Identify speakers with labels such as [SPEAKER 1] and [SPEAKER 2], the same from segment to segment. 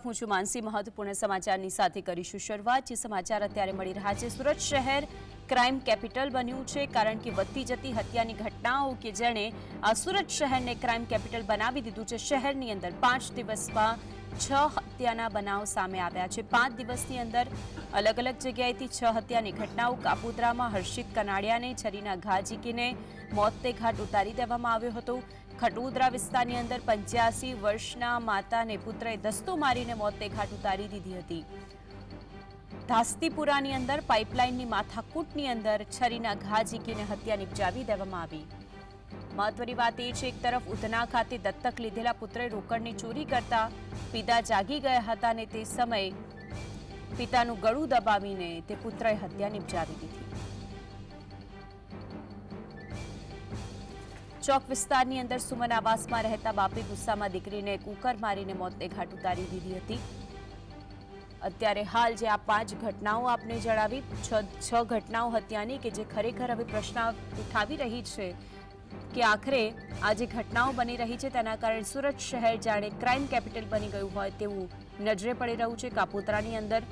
[SPEAKER 1] હું છું માનસી, મહત્વપૂર્ણ સમાચારની સાથે કરીશું શરૂઆત. જે સમાચાર અત્યારે મળી રહ્યા છે, સુરત શહેર ક્રાઇમ કેપિટલ બન્યું છે, કારણ કે વધતી જતી હત્યાની ઘટનાઓ કે જેણે સુરત શહેરને ક્રાઇમ કેપિટલ બનાવી દીધું છે, શહેરની અંદર પાંચ દિવસમાં છ હત્યાના બનાવ સામે આવ્યા છે. પાંચ દિવસની અંદર અલગ અલગ જગ્યાએથી છ હત્યાની ઘટનાઓ કાપોદ્રામાં હર્ષિત કનાડિયાને, છરીના ઘા ઝીકીને મોતને ઘાટ ઉતારી દેવામાં આવ્યો હતો. ખટોદરા વિસ્તારની અંદર પંચ્યાસી વર્ષના માતાને પુત્રએ દસ્તો મારીને મોતને ઘાટ ઉતારી દીધી હતી. ધાસ્તીપુરાની અંદર પાઇપલાઇનની માથાકૂટની અંદર છરીના ઘા ઝીકીને હત્યા નિપજાવી દેવામાં આવી. મહત્વની વાત એ છે, એક તરફ ઉધના ખાતે દત્તક લીધેલા પુત્રે રોકડની ચોરી કરતા પિતા જાગી ગયા હતા અને તે સમયે પિતાનું ગળું દબાવીને તે પુત્રએ હત્યા નિપજાવી દીધી. ચોક વિસ્તારની અંદર સુમન આવાસમાં રહેતા બાપે ગુસ્સામાં દીકરીને કુકર મારીને મોતને ઘાટ ઉતારી દીધી હતી. અત્યારે હાલ જે આ પાંચ ઘટનાઓ આપને જણાવી, છ છ ઘટનાઓ હત્યાની કે જે ખરેખર હવે પ્રશ્ન ઉઠાવી રહી છે કે આખરે આ જે ઘટનાઓ બની રહી છે, તેના કારણે સુરત શહેર જાણે ક્રાઇમ કેપિટલ બની ગયું હોય તેવું નજરે પડી રહ્યું છે. કાપોતરાની અંદર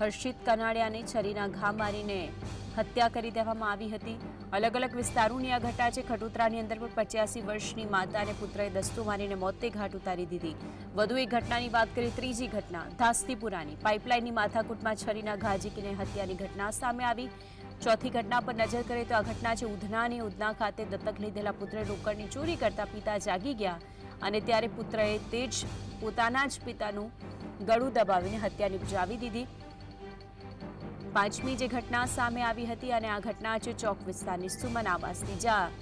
[SPEAKER 1] હર્ષિત કનાડિયાને છરીના ઘા મારીને હત્યા કરી દેવામાં આવી હતી. અલગ અલગ વિસ્તારોની આ ઘટના છે. ખટોતરાની અંદર પણ પચ્યાસી વર્ષની માતા અને પુત્રએ દસ્તો મારીને મોતે ઘાટ ઉતારી દીધી. વધુ એક ઘટનાની વાત કરીએ, ત્રીજી ઘટના ધાસ્તીપુરાની. પાઇપલાઇનની માથાકૂટમાં છરીના ઘા ઝીકીને હત્યાની ઘટના સામે આવી. ચોથી ઘટના પર નજર કરીએ તો આ ઘટના છે ઉધનાની. ઉધના ખાતે દત્તક લીધેલા પુત્રે રોકડની ચોરી કરતા પિતા જાગી ગયા અને ત્યારે પુત્રએ તે જ પોતાના જ પિતાનું ગળું દબાવીને હત્યા નિપજાવી દીધી. પાંચમી જે ઘટના સામે આવી હતી અને આ ઘટના છે ચોક વિસ્તારની સુમન આવાસની. જ્યાં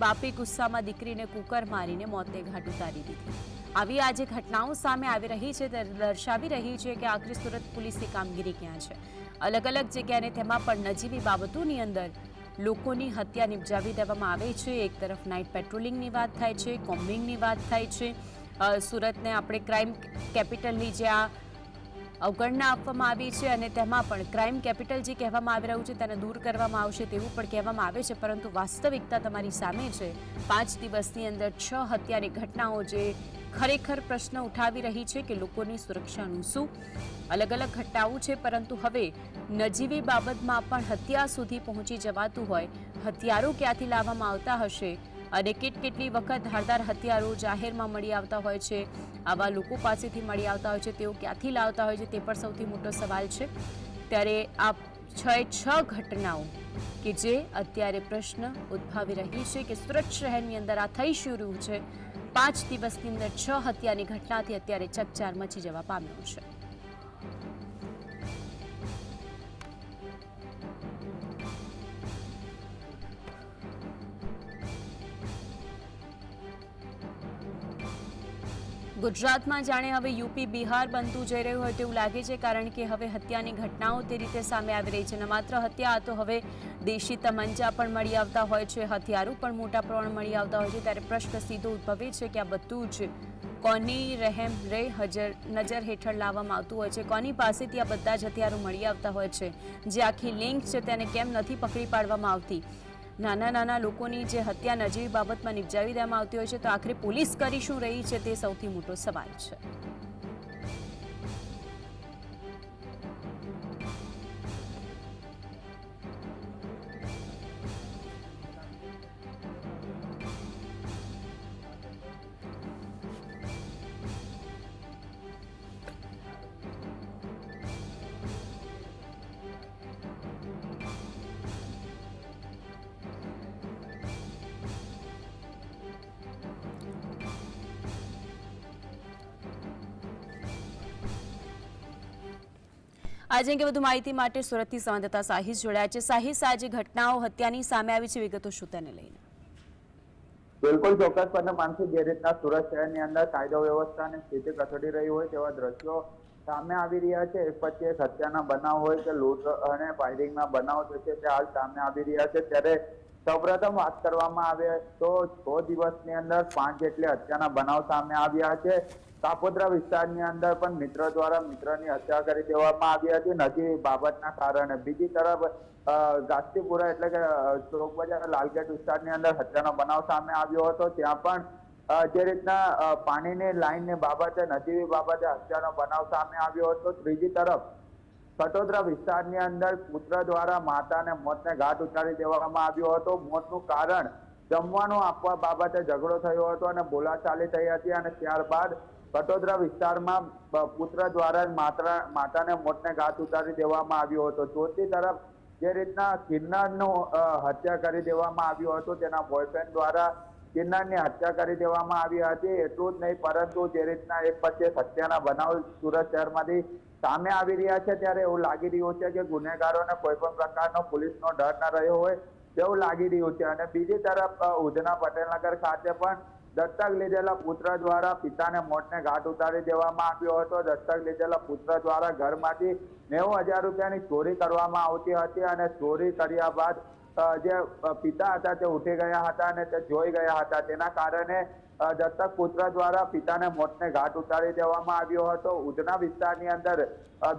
[SPEAKER 1] બાપે ગુસ્સામાં દીકરીને કુકર મારીને મોતે ઘાટ ઉતારી દીધી. આવી આ જે ઘટનાઓ સામે આવી રહી છે, તે દર્શાવી રહી છે કે આખરે સુરત પોલીસની કામગીરી ક્યાં છે. અલગ અલગ જગ્યાએ તેમાં પણ નજીવી બાબતોની અંદર લોકોની હત્યા નિપજાવી દેવામાં આવે છે. એક તરફ નાઇટ પેટ્રોલિંગની વાત થાય છે, કોમ્બિંગની વાત થાય છે. સુરતને આપણે ક્રાઇમ કેપિટલની જે આ અવગણના આપવામાં આવી છે અને તેમાં પણ ક્રાઇમ કેપિટલ જે કહેવામાં આવી રહ્યું છે તેને દૂર કરવામાં આવશે તેવું પણ કહેવામાં આવે છે, પરંતુ વાસ્તવિકતા તમારી સામે છે. પાંચ દિવસની અંદર છ હત્યાની ઘટનાઓ જે ખરેખર પ્રશ્ન ઉઠાવી રહી છે કે લોકોની સુરક્ષાનું શું અલગ અલગ ઘટનાઓ છે, પરંતુ હવે નજીવી બાબતમાં પણ હત્યા સુધી પહોંચી જવાતું હોય, હથિયારો ક્યાંથી લાવવામાં આવતા હશે? અને કેટ કેટલી વખત ધારદાર હથિયારો જાહેરમાં મળી આવતા હોય છે? આવા લોકો પાસેથી મળી આવતા હોય છે, તેઓ ક્યાંથી લાવતા હોય છે, તે પણ સૌથી મોટો સવાલ છે. ત્યારે આ છ છ ઘટનાઓ કે જે અત્યારે પ્રશ્ન ઉદ્ભવી રહી છે કે સુરત શહેરની અંદર આ થઈ શું છે. પાંચ દિવસની અંદર છ હત્યાની ઘટનાથી અત્યારે ચકચાર મચી જવા પામ્યો છે. ગુજરાતમાં જાણે હવે યુપી બિહાર બનતું જઈ રહ્યું હોય તેવું લાગે છે, કારણ કે હવે હત્યાની ઘટનાઓ તે રીતે સામે આવી રહી છે. ન માત્ર હત્યા તો હવે દેશી તમંચા પણ મળી આવતા હોય છે, હથિયારો પણ મોટા પ્રમાણ મળી આવતા હોય છે. ત્યારે પ્રશ્ન સીધો ઉદ્ભવે છે કે આ બધું જ કોની રહેમ રે હજર, નજર હેઠળ લાવવામાં આવતું હોય છે. કોની પાસેથી આ બધા જ હથિયારો મળી આવતા હોય છે? જે આખી લિંક છે તેને કેમ નથી પકડી પાડવામાં આવતી? નાના નાના લોકોની જે હત્યા નજીવી બાબતમાં નિપજાવી દેવામાં આવતી હોય છે. તો આખરે પોલીસ કરી શું રહી છે તે સૌથી મોટો સવાલ છે. આજે અંગે વધુ માહિતી માટે સુરતથી સંવાદદાતા સાહિસ જોડાયા છે. સાહિસ, આજે ઘટનાઓ હત્યાની સામે આવી છે. વિગતો શું તેને લઈને?
[SPEAKER 2] બિલકુલ ચોક્કસપણે માનસિક જે રીતના સુરત શહેરની અંદર કાયદો વ્યવસ્થાની સ્થિતિ કથળી રહી હોય તેવા દ્રશ્યો સામે આવી રહ્યા છે. એક પછી એક હત્યાના બનાવ હોય કે લૂંટ અને ફાયરિંગના બનાવ છે તે હાલ સામે આવી રહ્યા છે. ત્યારે સૌપ્રથમ વાત કરવામાં આવે તો છ દિવસની અંદર પાંચ જેટલી હત્યાના બનાવ સામે આવ્યા છે. કાપોદ્રા વિસ્તારની અંદર પણ મિત્ર દ્વારા મિત્રની હત્યા કરી દેવામાં આવી હતી. નજીવી બાબતના કારણે બીજી તરફ ગાસ્તીપુરા એટલે કે ચોક બજાર લાલગેટ વિસ્તારની અંદર હત્યાનો બનાવ સામે આવ્યો હતો. ત્યાં પણ જે રીતના પાણીની લાઈનની બાબતે, નજીવી બાબતે હત્યાનો બનાવ સામે આવ્યો હતો. ત્રીજી તરફ કટોદરા વિસ્તારની અંદર પુત્ર દ્વારા માતાને મોતને ઘાટ ઉતારી દેવામાં આવ્યો હતો. મોતનું કારણ જમવાનું આપવા બાબતે ઝઘડો થયો હતો અને બોલાચાલી થઈ હતી અને ત્યારબાદ કટોદરા વિસ્તારમાં પુત્ર દ્વારા જ માતાને મોતને ઘાટ ઉતારી દેવામાં આવ્યો હતો. ચોથી તરફ જે રીતના કિન્નરનો હત્યા કરી દેવામાં આવ્યું હતું, તેના બોયફ્રેન્ડ દ્વારા કિન્નરની હત્યા કરી દેવામાં આવી હતી, એટલું જ નહીં, પરંતુ જે રીતના એક પછી હત્યાના બનાવ સુરત શહેરમાંથી સામે આવી રહ્યા છે, ત્યારે એવું લાગી રહ્યું છે કે ગુનેગારોને કોઈ પણ પ્રકારનો પોલીસનો ડર ન રહ્યો હોય તેવું લાગી રહ્યું છે. અને બીજી તરફ ઉધના પટેલનગર ખાતે પણ દત્તક લીધેલા પુત્ર દ્વારા પિતાને મોતને ઘાટ ઉતારી દેવામાં આવ્યો હતો. દત્તક લીધેલા પુત્ર દ્વારા ઘરમાંથી નેવું હજાર રૂપિયાની ચોરી કરવામાં આવતી હતી અને ચોરી કર્યા બાદ જે પિતા હતા તે ઉઠી ગયા હતા અને તે જોઈ ગયા હતા. તેના કારણે દત્તક પુત્ર દ્વારા પિતાને મોતને ઘાટ ઉતારી દેવામાં આવ્યો હતો. ઉધના વિસ્તારની અંદર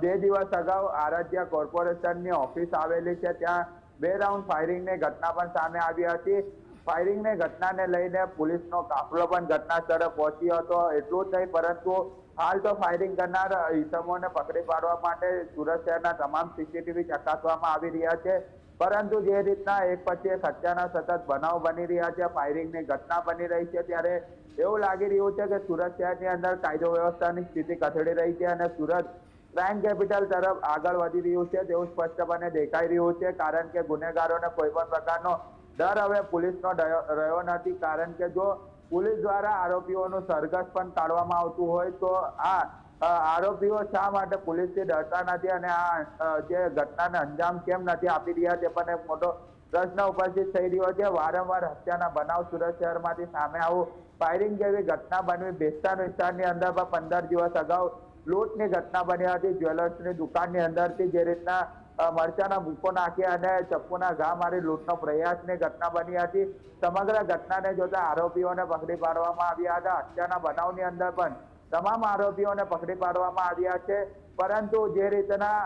[SPEAKER 2] બે દિવસ અગાઉ આરાધ્ય કોર્પોરેશનની ઓફિસ આવેલી છે. ત્યાં બે રાઉન્ડ ફાયરિંગની ઘટના પણ સામે આવી હતી. ફાયરિંગની ઘટનાને લઈને પોલીસનો કાફલો પણ ઘટના સ્થળે પહોંચ્યો હતો. એટલું જ નહીં, પરંતુ હાલ તો ફાયરિંગ કરનાર ઇસમોને પકડી પાડવા માટે સુરત શહેરના તમામ સીસીટીવી ચકાસવામાં આવી રહ્યા છે. પરંતુ જે રીતના એક પછી એક હત્યાના સતત બનાવ બની રહ્યા છે, ફાયરિંગની ઘટના બની રહી છે, ત્યારે એવું લાગી રહ્યું છે કે સુરત શહેરની અંદર કાયદો વ્યવસ્થાની સ્થિતિ કથળી રહી છે અને સુરત ક્રાઇમ કેપિટલ તરફ આગળ વધી રહ્યું છે તેવું સ્પષ્ટપણે દેખાઈ રહ્યું છે, કારણ કે ગુનેગારોને કોઈ પણ પ્રકારનો ડર હવે પોલીસનો રહ્યો નથી, કારણ કે જો પોલીસ દ્વારા આરોપીઓનું સરઘસ પણ કાઢવામાં આવતું હોય તો આ આરોપીઓ શા માટે પોલીસથી ડરતા નથી અને આ જે ઘટનાને અંજામ કેમ નથી આપી રહ્યા તે પણ એક મોટો પ્રશ્ન ઉપસ્થિત થઈ રહ્યો છે. વારંવાર હત્યાના બનાવ સુરત શહેરમાંથી સામે આવું ફાયરિંગ જેવી ઘટના બનવી ભેસ્તાન વિસ્તારની અંદર પંદર દિવસ અગાઉ લૂંટની ઘટના બની હતી. જ્વેલર્સની દુકાનની અંદરથી જે રીતના મરચાના ભૂકો નાખી અને ચપ્પુના ઘા મારી લૂંટનો પ્રયાસની ઘટના બની હતી. સમગ્ર ઘટનાને જોતા આરોપીઓને પકડી પાડવામાં આવ્યા હતા. હત્યાના બનાવની અંદર પણ તમામ આરોપીઓને પકડી પાડવામાં આવ્યા છે. પરંતુ જે રીતના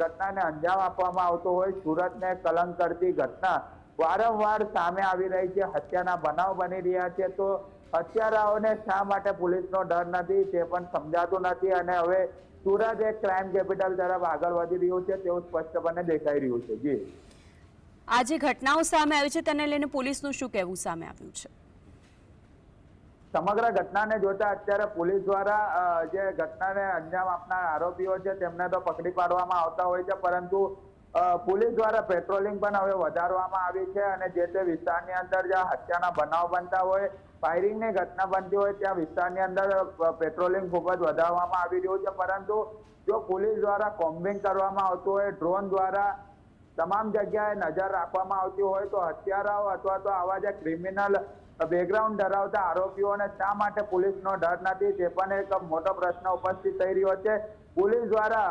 [SPEAKER 2] ઘટનાને અંજામ આપવામાં આવતો હોય, સુરતને કલંક કરતી ઘટના વારંવાર સામે આવી રહી છે, હત્યાના બનાવ બની રહ્યા છે. તો હત્યારાઓને શા માટે પોલીસનો ડર નથી, તે પણ સમજાતું નથી અને હવે સુરત એક ક્રાઇમ કેપિટલ તરફ આગળ વધી રહ્યું છે, તેવું સ્પષ્ટપણે દેખાઈ રહ્યું છે. જી.
[SPEAKER 1] આ જે ઘટનાઓ સામે આવી છે, તેને લઈને પોલીસનું શું કહેવું સામે આવ્યું છે?
[SPEAKER 2] સમગ્ર ઘટનાને જોતા અત્યારે પોલીસ દ્વારા જે ઘટનાને અંજામ આપનાર આરોપીઓ છે, તેમને તો પકડી પાડવામાં આવતા હોય છે, પરંતુ પોલીસ દ્વારા પેટ્રોલિંગ પણ હવે વધારવામાં આવી છે અને જે તે વિસ્તારની અંદર જ્યાં હત્યાના બનાવ બનતા હોય, ફાયરિંગની ઘટના બનતી હોય, ત્યાં વિસ્તારની અંદર પેટ્રોલિંગ ખૂબ જ વધારવામાં આવી રહ્યું છે. પરંતુ જો પોલીસ દ્વારા કોમ્બિંગ કરવામાં આવતું હોય, ડ્રોન દ્વારા તમામ જગ્યાએ નજર રાખવામાં આવતી હોય તો હત્યારાઓ અથવા તો આવા જે ક્રિમિનલ બેકગ્રાઉન્ડ ધરાવતા આરોપીઓને શા માટે પોલીસનો ડર નથી? તે પણ એક મોટો પ્રશ્ન ઉપસ્થિત થઈ રહ્યો છે. પોલીસ દ્વારા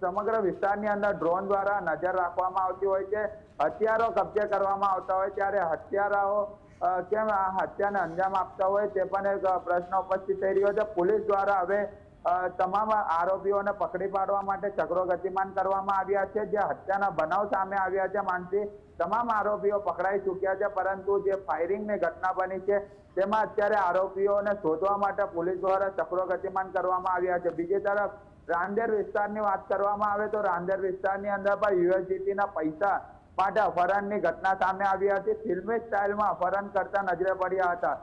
[SPEAKER 2] સમગ્ર વિસ્તારની અંદર ડ્રોન દ્વારા નજર રાખવામાં આવતી હોય છે. હથિયારો કબજે કરવામાં આવતા હોય ત્યારે હત્યારાઓ કેમ આ હત્યાને અંજામ આપતા હોય તે પણ એક પ્રશ્ન ઉપસ્થિત થઈ રહ્યો છે. પોલીસ દ્વારા હવે તમામ આરોપીઓને પકડી પાડવા માટે ચક્રો ગતિમાન કરવામાં આવ્યા છે, જે હત્યાના બનાવ સામે આવ્યા છે, માનસી. તમામ આરોપીઓ પકડાઈ ચૂક્યા છે, પરંતુ જે ફાયરિંગની ઘટના બની છે, તેમાં અત્યારે આરોપીઓને શોધવા માટે પોલીસ દ્વારા ચક્રો ગતિમાન કરવામાં આવ્યા છે. બીજી તરફ, રાંદેર વિસ્તારની વાત કરવામાં આવે તો રાંદેર વિસ્તારની અંદર પણ યુએસજીટીના પૈસા માટે અપહરણની ઘટના સામે આવી હતી. ફિલ્મી સ્ટાઇલમાં અપહરણ કરતા નજરે પડ્યા હતા.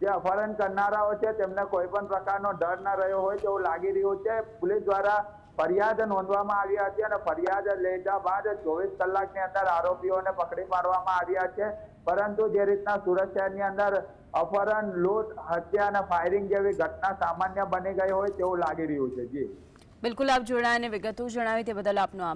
[SPEAKER 2] જે અપહરણ કરનારાઓ છે, તેમને કોઈ પણ પ્રકારનો ડર ન રહ્યો હોય તેવું લાગી રહ્યું છે. પોલીસ દ્વારા ફરિયાદ નોંધવામાં આવી હતી અને ફરિયાદ લેતા બાદ ચોવીસ કલાકની અંદર આરોપીઓને પકડી પાડવામાં આવ્યા છે. પરંતુ જે રીતના સુરત શહેરની અંદર અપહરણ, લૂંટ, હત્યા અને ફાયરિંગ જેવી ઘટના સામાન્ય બની ગઈ હોય તેવું લાગી રહ્યું છે. જી.
[SPEAKER 1] બિલકુલ આપ જોડાયા અને વિગતો જણાવી તે બદલ આપનો